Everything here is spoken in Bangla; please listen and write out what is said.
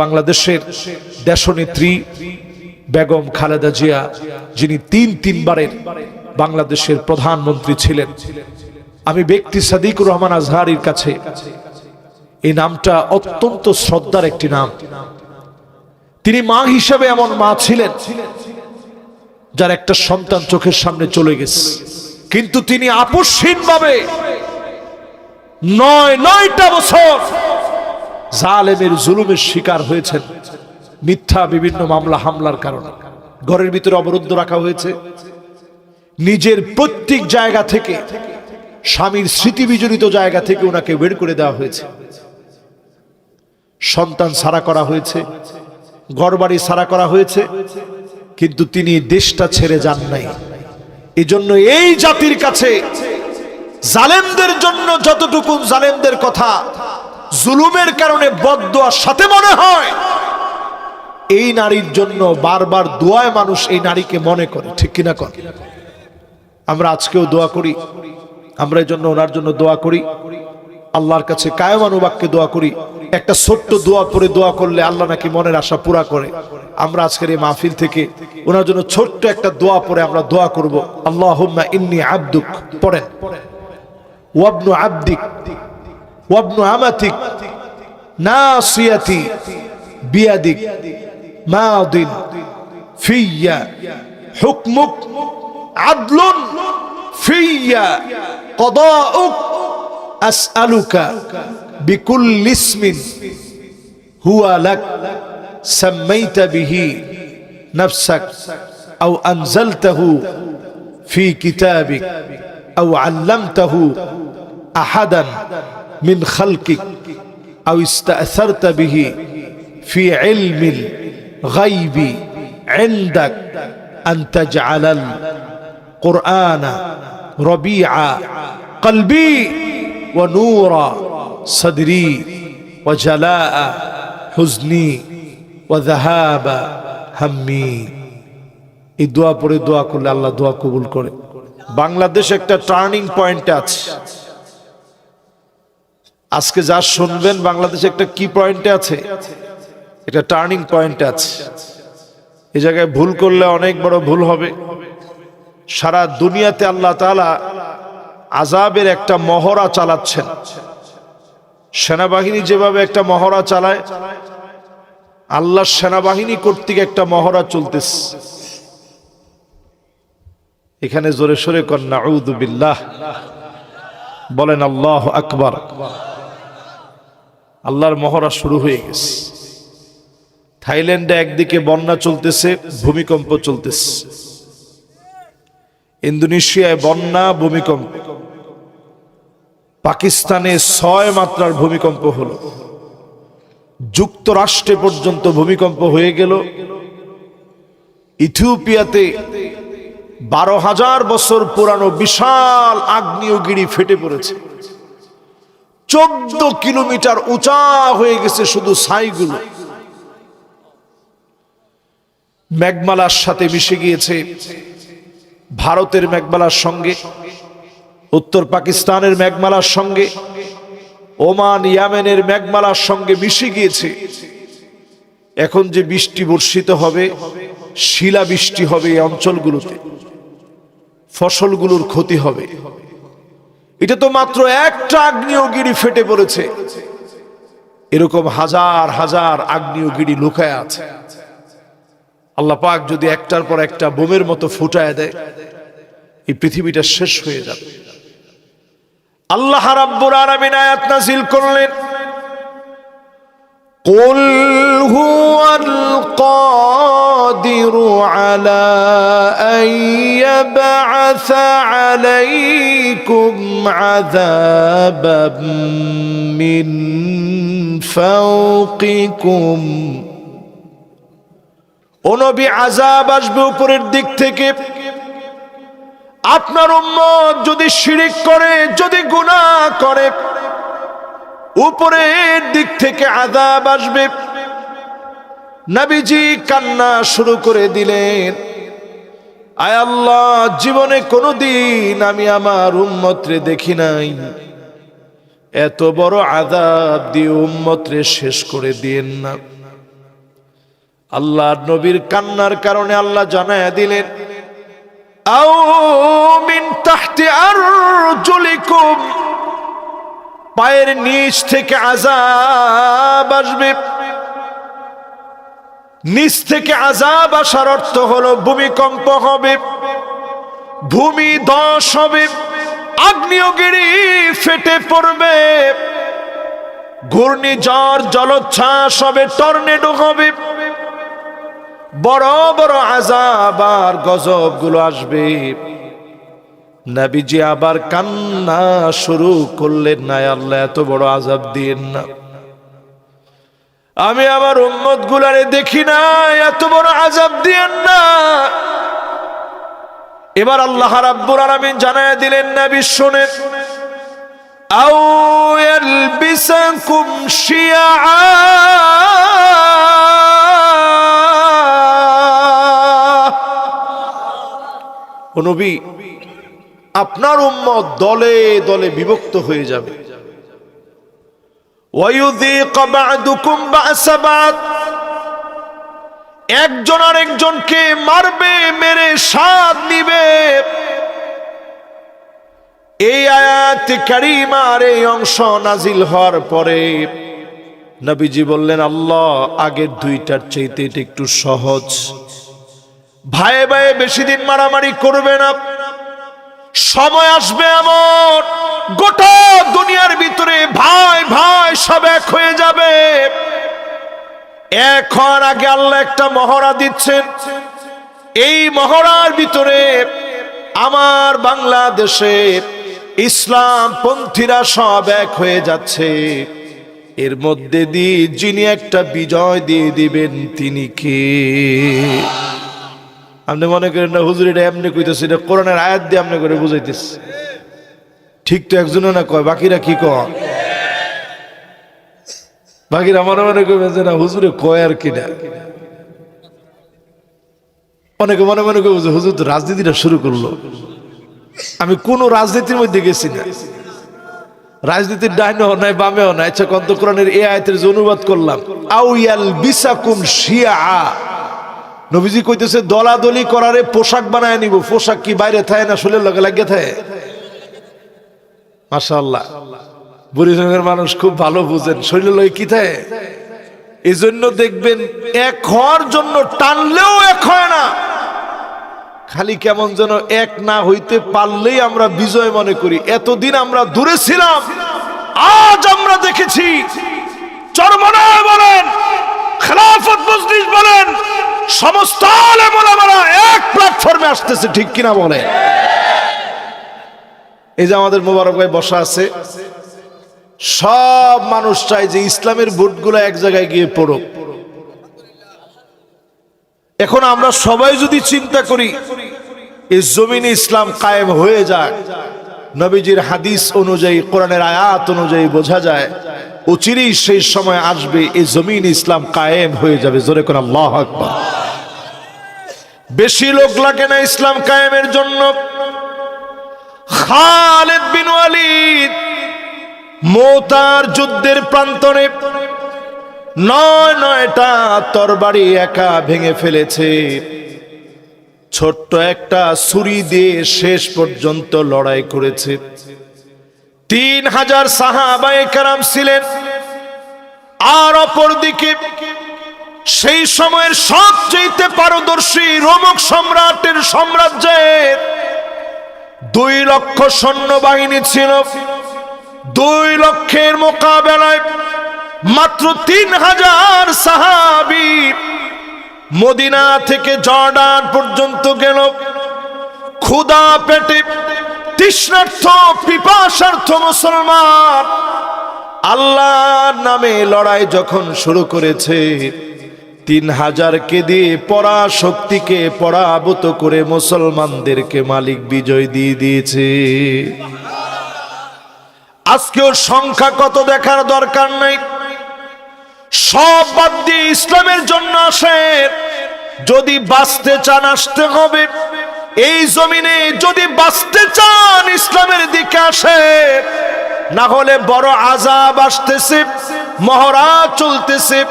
বাংলাদেশের দেশনেত্রী বেগম খালেদা জিয়া, যিনি তিন তিনবারের বাংলাদেশের প্রধানমন্ত্রী ছিলেন। আমি ব্যক্তি সাদিকুর রহমান আজহারির কাছে এই নামটা অত্যন্ত শ্রদ্ধার একটি নাম। তিনি মা হিসেবে এমন মা ছিলেন যার একটা সন্তান চোখের সামনে চলে গেছে। কিন্তু তিনি আপসহীন ভাবে নয়, নয়টা বছর জালেমের জুলুমের শিকার হয়েছেন। মিথ্যা বিভিন্ন মামলা, হামলার কারণে। ঘরের ভিতরে অবরুদ্ধ রাখা হয়েছে। নিজের প্রত্যেক জায়গা থেকে, স্বামীর স্মৃতি বিজড়িত জায়গা থেকে ওনাকে বের করে দেওয়া হয়েছে। সন্তান সারা করা হয়েছে, ঘরবাড়ি সারা করা হয়েছে, কিন্তু তিনি দেশটা ছেড়ে যান নাই। এজন্য এই জাতির কাছে জালেমদের জন্য যতটুকু জালেমদের কথা জুলুমের কারণে বদদোয়ার সাথে মনে হয়। এই নারীর জন্য বারবার দোয়ায় মানুষ এই নারীকে মনে করে, ঠিক কিনা কর আমরা আজকেও দোয়া করি, আমরা এই জন্য ওনার জন্য দোয়া করি, আল্লাহর কাছে কায়মানুবাক্যে দোয়া করি, একটা ছোট্ট দোয়া করে দোয়া করলে আল্লাহ নাকি মনের আশা পুরা করে। আমরা আজকের এই মাহফিল থেকে ওনার জন্য ছোট্ট একটা দোয়া পরে আমরা দোয়া করব আল্লাহ ইন্নি আব্দুক, পড়েন। ওয়াবনু আব্দিক وابن عمتك ناصيتي بيدك ماض في حكمك عدل في قضاؤك أسألك بكل اسم هو لك سميت به نفسك أو أنزلته في كتابك أو علمته أحدا من خلقك أو استأثرت به في علم الغيب عندك أن تجعل القرآن ربيع قلبي ونور صدري وجلاء حزني وذهاب همي এই দোয়া পড়ে দোয়া করলে আল্লাহ দোয়া কবুল করে বাংলাদেশ একটা টার্নিং পয়েন্টে আছে আজকে যা শুনবেন বাংলাদেশ একটা কি পয়েন্টে আছে? এটা টার্নিং পয়েন্টে আছে। এই জায়গায় ভুল করলে অনেক বড় ভুল হবে। সারা দুনিয়াতে আল্লাহ তালা আজাবের একটা মহড়া চালাচ্ছেন। সেনাবাহিনী যেভাবে একটা মহড়া চালায় আল্লাহ সেনাবাহিনী কর্তৃক একটা মহড়া চলতেছে। এখানে জোরে সোরে কন্যা বিল্লাহ। বলেন, আল্লাহ আকবার। আল্লাহর মহড়া শুরু হয়ে গেছে। থাইল্যান্ডে একদিকে বন্যা চলতেছে, ভূমিকম্প চলতেছে। ইন্দোনেশিয়ায় বন্যা, ভূমিকম্প। পাকিস্তানে ছয় মাত্রার ভূমিকম্প হলো। যুক্তরাষ্ট্রে পর্যন্ত ভূমিকম্প হয়ে গেল। ইথিওপিয়াতে বারো হাজার বছর পুরানো বিশাল আগ্নেয়গিরি ফেটে পড়েছে। চোদ্দ কিলোমিটার উঁচা হয়ে গেছে শুধু ছাইগুলো। মেঘমালার সাথে মিশে গিয়েছে ভারতের মেঘমালার সঙ্গে, উত্তর পাকিস্তানের মেঘমালার সঙ্গে, ওমান, ইয়ামেনের মেঘমালার সঙ্গে মিশে গিয়েছে। এখন যে বৃষ্টি বর্ষিত হবে শিলা বৃষ্টি হবে এই অঞ্চলগুলোতে। ফসলগুলোর ক্ষতি হবে। এটা তো মাত্র একটা আগ্নেয়গিরি ফেটে পড়েছে এরকম হাজার হাজার আগ্নেয়গিরি লুকায় আছে আল্লাহ পাক যদি একটার পর একটা বোমের মতো ফুটায় দেয় এই পৃথিবীটা শেষ হয়ে যাবে আল্লাহ রাব্বুল আলামিন আয়াত নাযিল করলেন قل هو القادر على أن يبعث عليكم عذابا من فوقكم অনবী আজাব আসবে উপরের দিক থেকে আপনার উম্মত যদি শিরিক করে যদি গুনাহ করে উপরের দিক থেকে আজাব আসবে নবীজি কান্না শুরু করে দিলেন। আয় আল্লাহ, জীবনে কোনোদিন আমি আমার উম্মতরে দেখি নাই। এত বড় আজাব দিয়ে উম্মতরে শেষ করে দিয়েন না। আল্লাহ নবীর কান্নার কারণে আল্লাহ জানায়া দিলেন, আও পায়ের নিচ থেকে আজাব আসবে। নিচ থেকে আজাব আসার অর্থ হলো ভূমিকম্প হবে, ভূমি দশ হবে, আগ্নেয়গিরি ফেটে পড়বে, ঘূর্ণিঝড়, জলোচ্ছ্বাস হবে, টর্নেডো হবে। বড় বড় আজাব আর গজবগুলো আসবে। নাবিজি আবার কান্না শুরু করলেন না আল্লাহ, এত বড় আজাব দিয়েন না। আমি আমার উম্মত গুলারে দেখি না এত বড় আজাব দিয়েন না। এবার আল্লাহ রাব্বুল আলামিন জানায় দিলেন, নবী, শুনেন। আও শিয়া আপনার উম্মত দলে দলে বিভক্ত হয়ে যাবে ওয়ায়ুযীক বা'দুকুম বা'সা বা'দ একজন আর একজনকে মারবে, মেরে স্বাদ নিবে এই আয়াত কারিমার এই অংশ নাজিল হওয়ার পরে নবীজি বললেন, আল্লাহ, আগের দুইটার চাইতে এটা একটু সহজ। ভাইয়ে ভাইয়ে বেশি দিন মারামারি করবে না। সময় আসবে এমন। গোটা দুনিয়ার ভিতরে ভাই ভাই সব এক হয়ে যাবে। এক হওয়ার আগে আল্লাহ একটা মহড়া দিচ্ছেন। এই মহড়ার ভিতরে আমার বাংলাদেশে ইসলাম পন্থীরা সব এক হয়ে যাচ্ছে। এর মধ্যে দিয়ে যিনি একটা বিজয় দিয়ে দিবেন, তিনি কে? আপনি মনে করেন না, হুজুর এটা এমনি কইতেছে, এটা কোরআনের আয়াত দিয়ে আপনি করে বুঝাইতেছে। ঠিক তো একজনও না কয়, বাকিরা কি কয়? বাকিরা মনে মনে কইবেন যে না, হুজুরে কয় আর কিনা অনেকে মনে মনে করবে যে হুজুর রাজনীতিটা শুরু করল। আমি কোন রাজনীতির মধ্যে গেছি না। রাজনীতির ডাইনেও নাই, বামেও নাই আচ্ছা কন্ত এ আয়তের যে অনুবাদ করলাম আউয়াল বিসাকুম শিয়া। নবীজি কইতেছে, দলাদলি করারে পোশাক বানায় নিব, পোশাক কি বাইরে থাকে না শুলে লগে লাগে থাকে মাশাআল্লাহ। বুড়িরঙের মানুষ খুব ভালো বুঝেন। শরীরে লয় কি থাকে এই জন্য দেখবেন এক হওয়ার জন্য টানলেও এক হয় না। খালি কেমন যেন এক না হইতে পারলেই আমরা বিজয় মনে করি। এতদিন আমরা দূরে ছিলাম, আজ আমরা দেখেছি। বলেন বলেন, সমস্ত এক প্ল্যাটফর্মে আসতেছে, ঠিক কিনা বলে এই যে আমাদের মোবারক ভাই বসা আছে, সব মানুষ চায় যে ইসলামের ভোটগুলো এক জায়গায় গিয়ে পড়ুক। এখন আমরা সবাই যদি চিন্তা করি, এই জমিনে ইসলাম কায়েম হয়ে যাক, নবীজির হাদিস অনুযায়ী, কোরআনের আয়াত অনুযায়ী বোঝা যায়, অচিরেই সেই সময় আসবে, এই জমিন ইসলাম কায়েম হয়ে যাবে। জোরে কোন বেশি লোক লাগে না ইসলাম কায়েমের জন্য। খালেদ বিন ওয়ালিদ মোতার যুদ্ধের প্রান্তরে নয় নয়টা তরবারি একা ভেঙে ফেলেছে। ছোট্ট একটা ছুরি দিয়ে শেষ পর্যন্ত লড়াই করেছে। তিন হাজার সাহাবায়ে কারাম ছিলেন। আর অপরদিকে সেই সময়ের সবচেয়ে পারদর্শী রোমক সম্রাটের সাম্রাজ্যের দুই লক্ষ সৈন্যবাহিনী ছিল। দুই লক্ষের মোকাবেলায় মাত্র তিন হাজার সাহাবি মদিনা থেকে জর্ডান পর্যন্ত গেল। ক্ষুদা পেটে তৃষ্ণার্থ, পিপাসার্থ মুসলমান আল্লাহর নামে লড়াই যখন শুরু করেছে তিন হাজারকে দিয়ে পরা শক্তিকে পরাভূত করে মুসলমানদেরকে মালিক বিজয় দিয়ে দিয়েছে। আজকেও সংখ্যা কত দেখার দরকার নাই। সব বাদ দিয়ে ইসলামের জন্য আসে। যদি বাঁচতে চান, আসতে হবে। এই জমিনে যদি বাঁচতে চান, ইসলামের দিকে আসে। না হলে বড় আজাব আসতেছে, মহড়া চলতেছে।